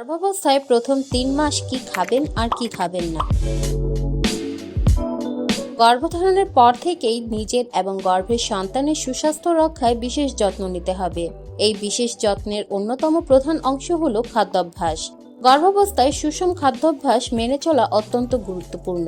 গর্ভাবস্থায় প্রথম তিন মাস কি খাবেন আর কি খাবেন না? গর্ভধারণের পর থেকেই নিজের এবং গর্ভের সন্তানের সুস্বাস্থ্য রক্ষায় বিশেষ যত্ন নিতে হবে। এই বিশেষ যত্নের অন্যতম প্রধান অংশ হল খাদ্যাভ্যাস। গর্ভাবস্থায় সুষম খাদ্যাভ্যাস মেনে চলা অত্যন্ত গুরুত্বপূর্ণ।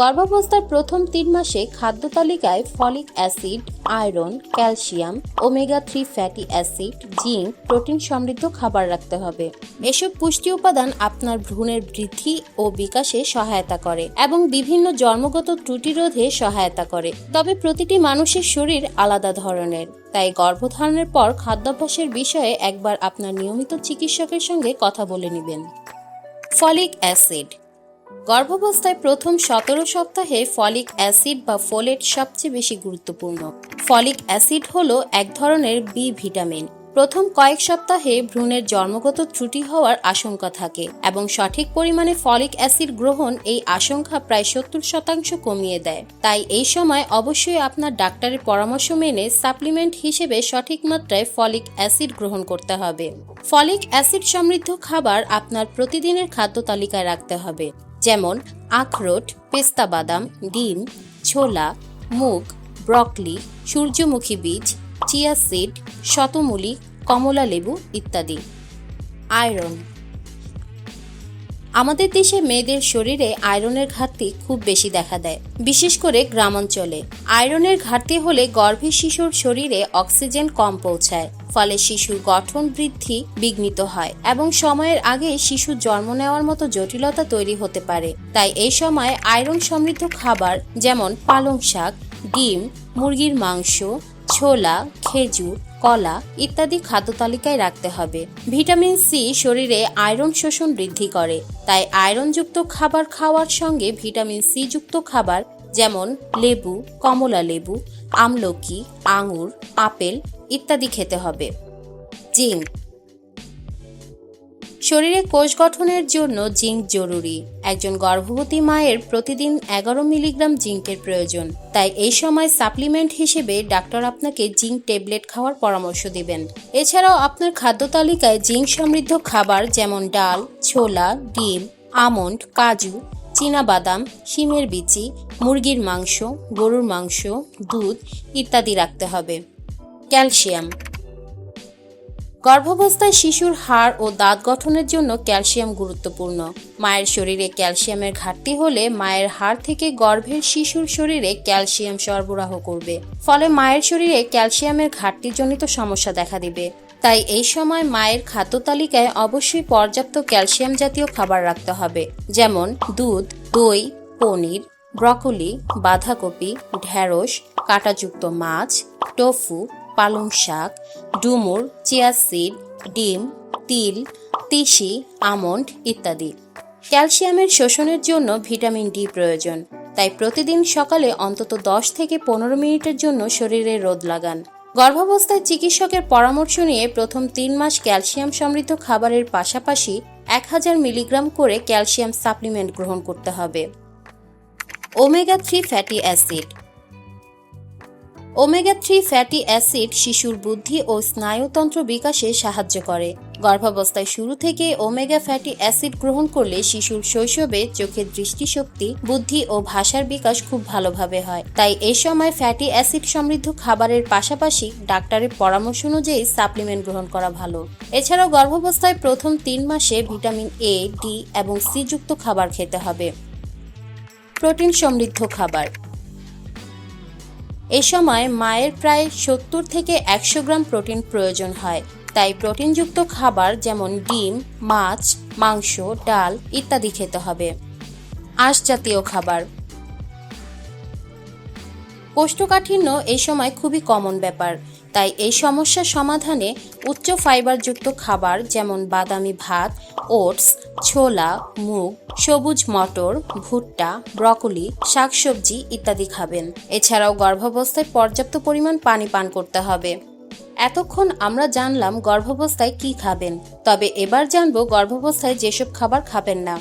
গর্ভাবস্থার প্রথম তিন মাসে খাদ্য তালিকায় folic acid, iron, calcium, omega three fatty acid, zinc, protein সমৃদ্ধ খাবার রাখতে হবে। এসব পুষ্টি উপাদান আপনার ভ্রূণের বৃদ্ধি ও বিকাশে সহায়তা করে এবং বিভিন্ন জন্মগত ত্রুটি রোধে সহায়তা করে। তবে প্রতিটি মানুষের শরীর আলাদা ধরনের, তাই গর্ভধারণের পর খাদ্যাভ্যাসের বিষয়ে একবার আপনার নিয়মিত চিকিৎসকের সঙ্গে কথা বলে নেবেন। ফলিক অ্যাসিড গর্ভাবস্থায় প্রথম সতেরো সপ্তাহে ফলিক অ্যাসিড বা ফোলেট সবচেয়ে বেশি গুরুত্বপূর্ণ। ফলিক অ্যাসিড হলো এক ধরনের বি ভিটামিন। প্রথম কয়েক সপ্তাহে ভ্রূণের জন্মগত ত্রুটি হওয়ার আশঙ্কা থাকে এবং সঠিক পরিমাণে ফলিক অ্যাসিড গ্রহণ এই আশঙ্কা প্রায় সত্তর শতাংশ কমিয়ে দেয়। তাই এই সময় অবশ্যই আপনার ডাক্তারের পরামর্শ মেনে সাপ্লিমেন্ট হিসেবে সঠিক মাত্রায় ফলিক অ্যাসিড গ্রহণ করতে হবে। ফলিক অ্যাসিড সমৃদ্ধ খাবার আপনার প্রতিদিনের খাদ্য তালিকায় রাখতে হবে। যেমন আখরোট, পেস্তা বাদাম, ডিম, ছোলা, মুগ, ব্রকলি, সূর্যমুখী বীজ, চিয়া সিড, শতমূলি কমলা লেবু ইত্যাদি। আয়রন আমাদের দেশে মেয়েদের শরীরে আয়রনের ঘাটতি খুব বেশি দেখা দেয়, বিশেষ করে গ্রামাঞ্চলে। আয়রনের ঘাটতি হলে গর্ভের শিশুর শরীরে অক্সিজেন কম পৌঁছায়, ফলে শিশুর গঠন বৃদ্ধি বিঘ্নিত হয় এবং সময়ের আগে শিশু জন্ম নেওয়ার মতো জটিলতা তৈরি হতে পারে। তাই এই সময় আয়রন সমৃদ্ধ খাবার যেমন পালং শাক, ডিম, মুরগির মাংস, ছোলা, খেজুর কলা ইত্যাদি খাদ্য তালিকায় রাখতে হবে। ভিটামিন সি শরীরে আয়রন শোষণ বৃদ্ধি করে। তাই আয়রনযুক্ত খাবার খাওয়ার সঙ্গে ভিটামিন সি যুক্ত খাবার যেমন লেবু, কমলা লেবু, আমলকি, আঙুর, আপেল ইত্যাদি খেতে হবে। জিঙ্ক শরীরে কোষ গঠনের জন্য জিঙ্ক জরুরি। একজন গর্ভবতী মায়ের প্রতিদিন এগারো মিলিগ্রাম জিঙ্কের প্রয়োজন। তাই এই সময় সাপ্লিমেন্ট হিসেবে ডাক্তার আপনাকে জিঙ্ক ট্যাবলেট খাওয়ার পরামর্শ দিবেন। এছাড়াও আপনার খাদ্য তালিকায় জিঙ্ক সমৃদ্ধ খাবার যেমন ডাল, ছোলা, ডিম, আমন্ড, কাজু বাদাম শিমের বিচি, মুরগির মাংস, গরুর মাংস, দুধ ইত্যাদি রাখতে হবে। ক্যালসিয়াম গর্ভাবস্থায় শিশুর হাড় ও দাঁত গঠনের জন্য ক্যালসিয়াম গুরুত্বপূর্ণ। মায়ের শরীরে ক্যালসিয়ামের ঘাটতি হলে মায়ের হাড় থেকে গর্ভের শিশুর শরীরে ক্যালসিয়াম সরবরাহ করবে। ফলে মায়ের শরীরে ক্যালসিয়ামের ঘাটতিজনিত সমস্যা দেখা দিবে। তাই এই সময় মায়ের খাদ্য তালিকায় অবশ্যই পর্যাপ্ত ক্যালসিয়াম জাতীয় খাবার রাখতে হবে। যেমন দুধ, দই, পনির, ব্রকলি, বাঁধাকপি ঢ্যাঁড়স কাঁটাযুক্ত মাছ, টোফু পালং শাক, ডুমুর, চিয়া সিড, ডিম, তিল, তিসি, আমন্ড ইত্যাদি। ক্যালসিয়ামের শোষণের জন্য ভিটামিন ডি প্রয়োজন, তাই প্রতিদিন সকালে অন্তত দশ থেকে পনেরো মিনিটের জন্য শরীরে রোদ লাগান। গর্ভাবস্থায় চিকিৎসকের পরামর্শ নিয়ে প্রথম তিন মাস ক্যালসিয়াম সমৃদ্ধ খাবারের পাশাপাশি এক হাজার মিলিগ্রাম করে ক্যালসিয়াম সাপ্লিমেন্ট গ্রহণ করতে হবে। Omega three fatty acid omega three fatty acid শিশুর বুদ্ধি ও স্নায়ুতন্ত্র বিকাশে সাহায্য করে। গর্ভাবস্থায় শুরু থেকে ওমেগা ফ্যাটি অ্যাসিড গ্রহণ করলে শিশুর শৈশবে চোখের দৃষ্টিশক্তি, বুদ্ধি ও ভাষার বিকাশ খুব ভালোভাবে হয়। তাই এ সময় ফ্যাটি অ্যাসিড সমৃদ্ধ খাবারের পাশাপাশি ডাক্তারের পরামর্শ অনুযায়ী সাপ্লিমেন্ট গ্রহণ করা ভালো। এছাড়াও গর্ভাবস্থায় প্রথম তিন মাসে ভিটামিন এ, ডি এবং সি যুক্ত খাবার খেতে হবে। প্রোটিন সমৃদ্ধ খাবার। এ সময় মায়ের প্রায় সত্তর থেকে একশো গ্রাম প্রোটিন প্রয়োজন হয়। তাই প্রোটিনযুক্ত খাবার যেমন ডিম, মাছ, মাংস, ডাল ইত্যাদি খেতে হবে। আঁশ জাতীয় খাবার। কোষ্ঠকাঠিন্য এ সময় খুবই কমন ব্যাপার। তাই এই সমস্যার সমাধানে উচ্চ ফাইবারযুক্ত খাবার যেমন বাদামি ভাত, ওটস, ছোলা, মুগ, সবুজ মটর, ভুট্টা, ব্রকলি, শাকসবজি ইত্যাদি খাবেন। এছাড়াও গর্ভাবস্থায় পর্যাপ্ত পরিমাণ পানি পান করতে হবে। এতক্ষণ আমরা জানলাম গর্ভাবস্থায় কি খাবেন, তবে এবার জানব গর্ভাবস্থায় যেসব খাবার খাবেন না।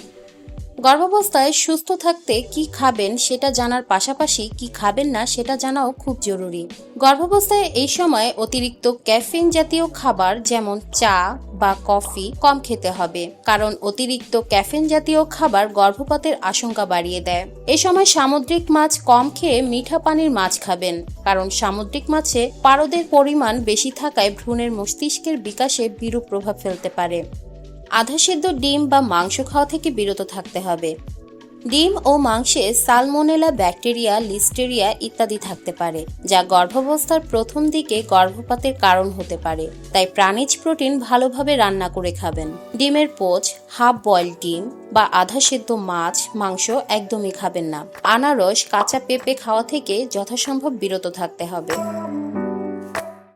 গর্ভাবস্থায় সুস্থ থাকতে কি খাবেন সেটা জানার পাশাপাশি কি খাবেন না সেটা জানাও খুব জরুরি। গর্ভাবস্থায় এই সময় অতিরিক্ত ক্যাফিন জাতীয় খাবার যেমন চা বা কফি কম খেতে হবে, কারণ অতিরিক্ত ক্যাফিন জাতীয় খাবার গর্ভপাতের আশঙ্কা বাড়িয়ে দেয়। এ সময় সামুদ্রিক মাছ কম খেয়ে মিঠা পানির মাছ খাবেন, কারণ সামুদ্রিক মাছে পারদের পরিমাণ বেশি থাকায় ভ্রূণের মস্তিষ্কের বিকাশে বিরূপ প্রভাব ফেলতে পারে। আধা সিদ্ধ ডিম বা মাংস খাওয়া থেকে বিরত থাকতে হবে। ডিম ও মাংসে সালমোনেলা, ব্যাকটেরিয়া, লিস্টেরিয়া ইত্যাদি থাকতে পারে, যা গর্ভাবস্থার প্রথম দিকে গর্ভপাতের কারণ হতে পারে। তাই প্রাণীজ প্রোটিন ভালোভাবে রান্না করে খাবেন। ডিমের পোচ, হাফ বয়েল ডিম বা আধা সেদ্ধ মাছ, মাংস একদমই খাবেন না। আনারস, কাঁচা পেঁপে খাওয়া থেকে যথাসম্ভব বিরত থাকতে হবে।